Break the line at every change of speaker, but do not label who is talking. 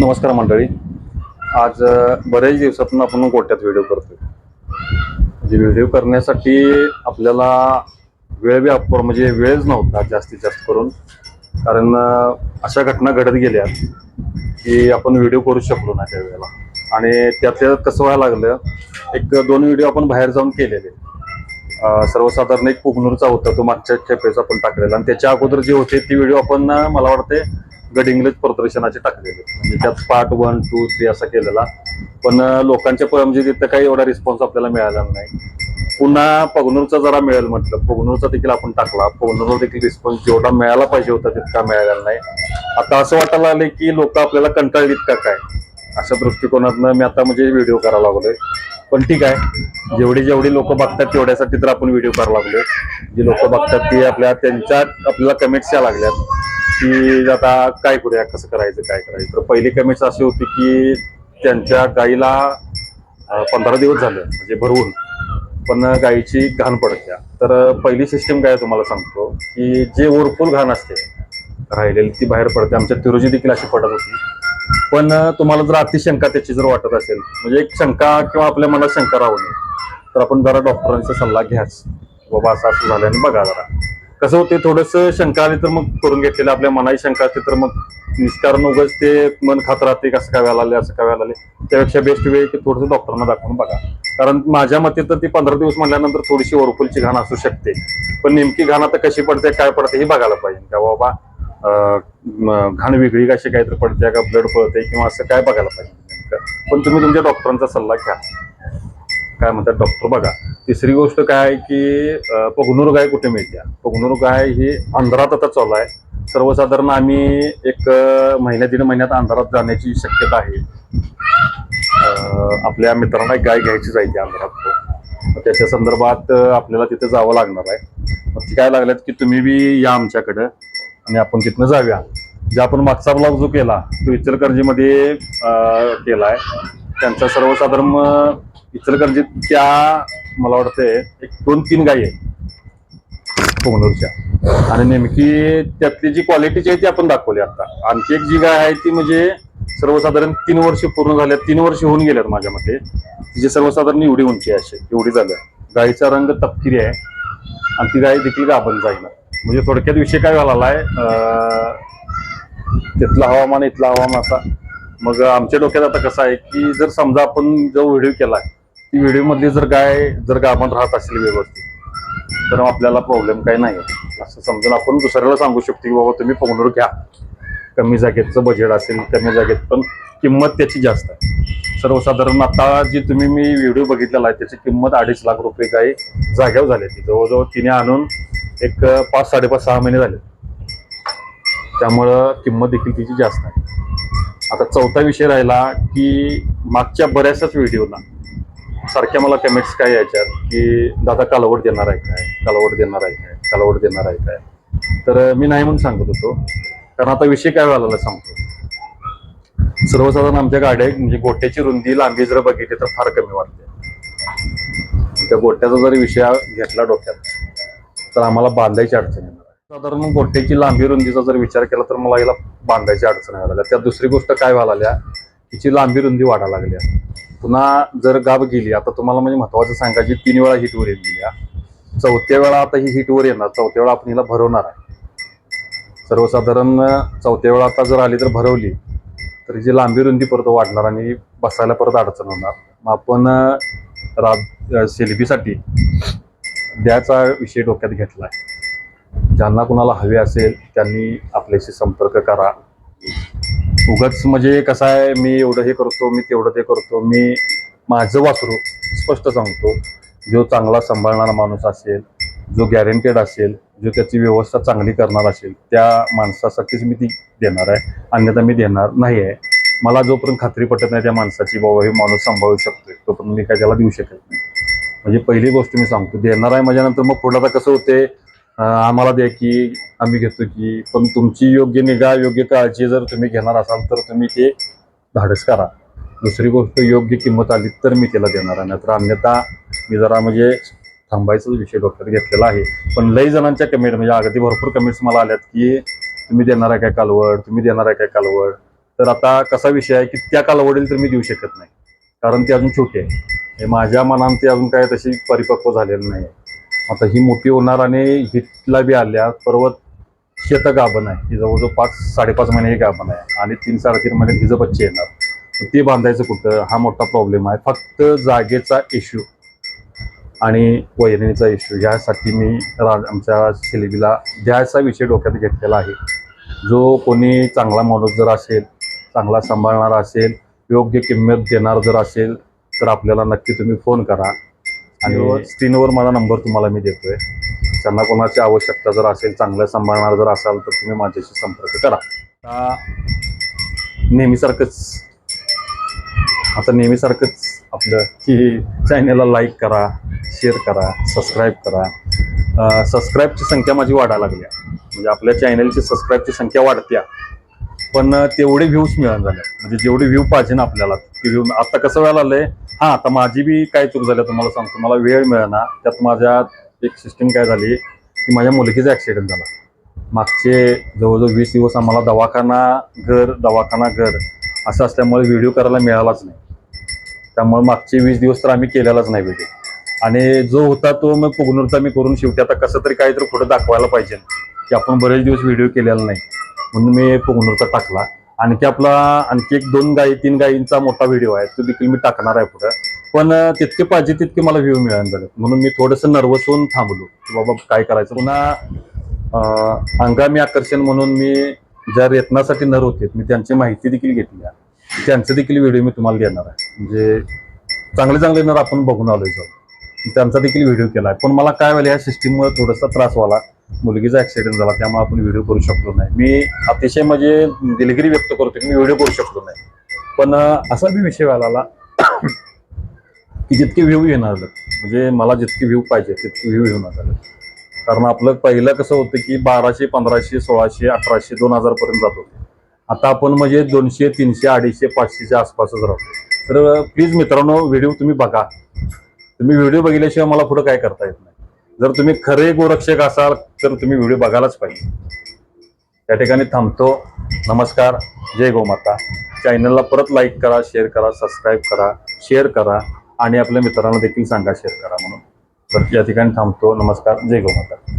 नमस्कार मंडळी. आज बऱ्याच दिवसातून आपण गोट्यात व्हिडिओ करतो म्हणजे व्हिडिओ करण्यासाठी आपल्याला वेळ बी अपुरा म्हणजे वेळच नव्हता जास्तीत जास्त करून. कारण अशा घटना घडत गेल्या की आपण व्हिडिओ करू शकलो ना त्या वेळेला आणि त्यातल्या कसं व्हायला लागलं एक दोन व्हिडिओ आपण बाहेर जाऊन केलेले. सर्वसाधारण एक पुगनूरचा होता तो मागच्या खेपेचा आपण टाकलेला. आणि त्याच्या अगोदर जे होते ती व्हिडिओ आपण मला वाटते गडिंग्लज प्रदर्शनाचे टाकलेले म्हणजे त्यात पार्ट वन टू थ्री असा केलेला. पण लोकांच्या म्हणजे तिथं काही एवढा रिस्पॉन्स आपल्याला मिळाला नाही. पुन्हा पगनूरचा जरा मिळेल म्हटलं. पगनूरचा देखील आपण टाकला. पगनूरला देखील रिस्पॉन्स जेवढा मिळाला पाहिजे होता तितका मिळालेला नाही. आता असं वाटायला आलं की लोक आपल्याला कंटाळलीत का काय? अशा दृष्टिकोनातनं मी आता म्हणजे व्हिडिओ करायला लागलोय. पण ठीक आहे. जेवढी जेवढी लोक बघतात तेवढ्यासाठी तर आपण व्हिडिओ करायला लागलोय. जी लोक बघतात ती आपल्या त्यांच्या आपल्याला कमेंट्स या लागल्यात. की आता काय करूया कसं करायचं काय करायचं? तर पहिली कमेंट्स अशी होती की त्यांच्या गाईला पंधरा दिवस झाले म्हणजे भरवून पण गाईची घाण पडत्या. तर पहिली सिस्टीम काय आहे तुम्हाला सांगतो की जे ओरपूल घाण असते राहिलेली ती बाहेर पडते. आमच्या तिरोजी देखील अशी पडत होती. पण तुम्हाला जर अतिशंका त्याची जर वाटत असेल म्हणजे एक शंका किंवा आपल्या मनात शंका राहू नये तर आपण जरा डॉक्टरांचा सल्ला घ्याच. बाबा असं असं झालं आणि बघा जरा. कसं होते थोडस शंका आली तर मग करून घेतलेलं आपल्या मनाची शंका असते तर मग निष्कारण उगाच ते मन खात राहते कसं काय व्हायला आले असं काय व्हायला आले त्यापेक्षा बेस्ट वेळ की थोडंसं डॉक्टरांना दाखवून बघा. कारण माझ्या मते तर ती पंधरा दिवस म्हटल्यानंतर थोडीशी ओरफुलची घाण असू शकते. पण नेमकी घाण आता कशी पडते काय पडते हे बघायला पाहिजे. का बाबा घाण वेगळी कशी काहीतरी पडते का ब्लड पळते किंवा असं काय बघायला पाहिजे पण तुम्ही तुमच्या डॉक्टरांचा सल्ला घ्या. काय म्हणतात डॉक्टर बघा. तिसरी गोष्ट काय आहे की पगनूर गाय कुठे मिळते पगनूर गाय ही अंधारात आता चालू आहे. सर्वसाधारण आम्ही एक महिन्या दीड महिन्यात अंधारात जाण्याची शक्यता आहे. आपल्या मित्रांना एक गाय घ्यायची जायची अंधारात. मग त्याच्या संदर्भात आपल्याला तिथे जावं लागणार आहे. मग काय लागल्यात की तुम्ही बी या आमच्याकडं आणि आपण तिथनं जाऊया. जे आपण मागचा ब्लॉग जो केला तो इचलकरंजीमध्ये केला आहे त्यांचा सर्वसाधारण इचलकरंजीत त्या मला वाटतंय एक दोन तीन गायी आहेत. कोंगनूरच्या आणि नेमकी त्यातली जी क्वालिटीची आहे ती आपण दाखवली आता. आणखी एक जी गाय आहे ती म्हणजे सर्वसाधारण तीन वर्ष पूर्ण झाल्या तीन वर्ष होऊन गेल्यात माझ्या मते. तिची सर्वसाधारण एवढी उंची आहे अशी एवढी झाल्या गायीचा रंग तपकिरी आहे. आणि ती गाय देखील गाभण जाईल म्हणजे थोडक्यात विषय काय झालेला आहे तिथलं हवामान इथलं हवामान असा मग आमच्या डोक्यात आता कसं आहे की जर समजा आपण जो व्हिडिओ केला आहे ती व्हिडिओ मधली जर गाय जर गाभण राहत असेल व्यवस्थित तर आपल्याला प्रॉब्लेम काही नाही. असं समजून आपण दुसऱ्याला सांगू शकतो की बाबा तुम्ही फोनवर घ्या. कमी जागेचं बजेट असेल कमी जागेत पण किंमत त्याची जास्त आहे. सर्वसाधारण आता जी तुम्ही मी व्हिडिओ बघितलेला आहे त्याची किंमत अडीच लाख रुपये काही जाग्यावर झाली ती जवळजवळ तिने आणून एक पाच साडेपाच सहा महिने झाले. त्यामुळं किंमत देखील तिची जास्त आहे. आता चौथा विषय राहिला की मागच्या बऱ्याचशाच व्हिडिओला सारख्या मला कमेंट्स काय यायच्यात की दादा कालवड देणार आहे काय? कालवड देणार आहे काय? कालवड देणार आहे काय? तर मी नाही म्हणून सांगत होतो. कारण आता विषय काय व्हायला सांगतो. सर्वसाधारण आमच्या गाड्या म्हणजे गोट्याची रुंदी लांबी जर बघितली तर फार कमी वाटते त्या गोट्याचा जर विषय घेतला डोक्यात तर आम्हाला बांधायची अडचण येणार आहे. साधारण गोट्याची लांबी रुंदीचा जर विचार केला तर मला याला बांधायची अडचण यायला लागल्या त्या दुसरी गोष्ट काय व्हायला लागल्या? तिची लांबी रुंदी वाढायला लागल्या पुन्हा जर गाब गेली आता तुम्हाला म्हणजे महत्वाचं सांगायची तीन वेळा हिटवर येत गेल्या चौथ्या वेळा आता ही हिटवर येणार चौथ्या वेळा आपण हिला भरवणार आहे. सर्वसाधारण चौथ्या वेळा आता जर आली तर भरवली तर जी लांबी रुंदी परत वाढणार आणि बसायला परत अडचण होणार. मग आपण रा सेल्फीसाठी द्यायचा विषय डोक्यात घेतला आहे. ज्यांना कुणाला हवे असेल त्यांनी आपल्याशी संपर्क करा. उगाच म्हणजे कसं आहे मी एवढं हे करतो मी तेवढं ते करतो मी माझं वासरू स्पष्ट सांगतो जो चांगला सांभाळणारा माणूस असेल जो गॅरंटेड असेल जो त्याची व्यवस्था चांगली करणार असेल त्या माणसासाठीच मी ती देणार आहे अन्यथा मी देणार नाही आहे. मला जोपर्यंत खात्री पटत नाही त्या माणसाची बाबा हे माणूस सांभाळू शकतोय तोपर्यंत मी काय त्याला देऊ शकत नाही. म्हणजे पहिली गोष्ट मी सांगतो देणार आहे माझ्यानंतर मग पुढं आता कसं होते आम्हाला द्या की आम्ही घेतो की. पण तुमची योग्य निगा योग्य काळजी जर तुम्ही घेणार असाल तर तुम्ही ते धाडस करा. दुसरी गोष्ट योग्य किंमत आली तर मी त्याला देणार आहे. नाहीतर अन्यथा मी जरा म्हणजे थांबायचाच विषय डोक्यात घेतलेला आहे. पण लई जणांच्या कमेंट म्हणजे अगदी भरपूर कमेंट्स मला आल्यात की तुम्ही देणार आहे काय कालवड? तुम्ही देणार आहे काय कालवड? तर आता कसा विषय आहे की त्या कालवडील तर मी देऊ शकत नाही. कारण ती अजून छोटी आहे. हे माझ्या मनाने ती अजून काय तशी परिपक्व झालेली नाही आहे. आता ही मोठी होणार आणि हिटला बी आल्या पर्वत शेत गाभण आहे. ही जवळजवळ पाच साडेपाच महिने हे गाभण आहे. आणि तीन साडेतीन महिने हिजं बच्चे येणार. तर ते बांधायचं कुठं? हा मोठा प्रॉब्लेम आहे. फक्त जागेचा इश्यू आणि वैरणीचा इश्यू यासाठी मी राज आमच्या शिलेबीला द्यायचा विषय डोक्यात घेतलेला आहे. जो कोणी चांगला माणूस जर असेल चांगला सांभाळणारा असेल योग्य किंमत देणार जर असेल तर आपल्याला नक्की तुम्ही फोन करा. आणि स्क्रीनवर माझा नंबर तुम्हाला मी देतोय. त्यांना कोणाची आवश्यकता जर असेल चांगलं सांभाळणार जर असाल तर तुम्ही माझ्याशी संपर्क करा. आता नेहमीसारखंच आता नेहमीसारखंच आपलं की चॅनेलला लाईक करा शेअर करा सबस्क्राईब करा. सबस्क्राईबची संख्या माझी वाढायला लागली आहे. म्हणजे आपल्या चॅनलची सबस्क्राईबची संख्या वाढत्या. पण तेवढे व्ह्यूज मिळून झाले म्हणजे जेवढे व्ह्यू पाहिजे ना आपल्याला ते व्ह्यू आता कसं व्हायला आलंय हा आता माझी बी काय चूक झाली तुम्हाला सांगतो. मला वेळ मिळाना त्यात माझ्या एक सिस्टीम काय झाली की माझ्या मुलगीचा ॲक्सिडेंट झाला. मागचे जवळजवळ वीस दिवस आम्हाला दवाखाना घर दवाखाना घर असं असल्यामुळे व्हिडिओ करायला मिळालाच नाही. त्यामुळे मागचे वीस दिवस तर आम्ही केलेलाच नाही व्हिडिओ आणि जो होता तो मग पुगनूरचा मी करून शेवटी. आता कसं तरी काहीतरी पुढे दाखवायला पाहिजे की आपण बरेच दिवस व्हिडिओ केलेला नाही. म्हणून मी पुगनूरचा टाकला. आणखी आपला आणखी एक दोन गाई तीन गायींचा मोठा व्हिडिओ आहे. तो देखील मी टाकणार आहे पुढे. पण तितके पाहिजे तितके मला व्ह्यू मिळाले झाले म्हणून मी थोडंसं नर्वस होऊन थांबलो. की बाबा काय करायचं? पुन्हा हंगामी आकर्षण म्हणून मी ज्या रेतनासाठी नर होते मी त्यांची माहिती देखील घेतली आहे. त्यांचे देखील व्हिडिओ मी तुम्हाला देणार आहे. म्हणजे चांगले चांगले नर आपण बघून आलोय जाऊन त्यांचा देखील व्हिडिओ केला आहे. पण मला काय व्हायला या सिस्टीममुळे थोडासा त्रास व्हायला मुलगीचा ऍक्सिडेंट झाला त्यामुळे आपण व्हिडिओ करू शकलो नाही. मी अतिशय म्हणजे दिलगिरी व्यक्त करतो की मी व्हिडिओ करू शकलो नाही. पण असा बी विषय व्हायला आला की जितके व्ह्यू येणार म्हणजे मला जितके व्ह्यू पाहिजे तितके व्ह्यू येणार झाले कारण आपलं पहिलं कसं होतं की बाराशे पंधराशे सोळाशे अठराशे दोन हजार पर्यंत जात होते. आता आपण म्हणजे दोनशे तीनशे अडीचशे पाचशेच्या आसपासच राहतो. तर प्लीज मित्रांनो व्हिडिओ तुम्ही बघा. तुम्ही व्हिडिओ बघितल्याशिवाय मला पुढं काय करता येत नाही. जर तुम्ही खरे गोरक्षक असाल तर तुम्ही व्हिडिओ बघायलाच पाहिजे. त्या ठिकाणी थांबतो. नमस्कार. जय गोमाता. चॅनलला परत लाईक करा शेअर करा सबस्क्राईब करा शेअर करा आणि आपल्या मित्रांना देखील सांगा शेअर करा म्हणून. तर या ठिकाणी थांबतो. नमस्कार. जय गोमाता.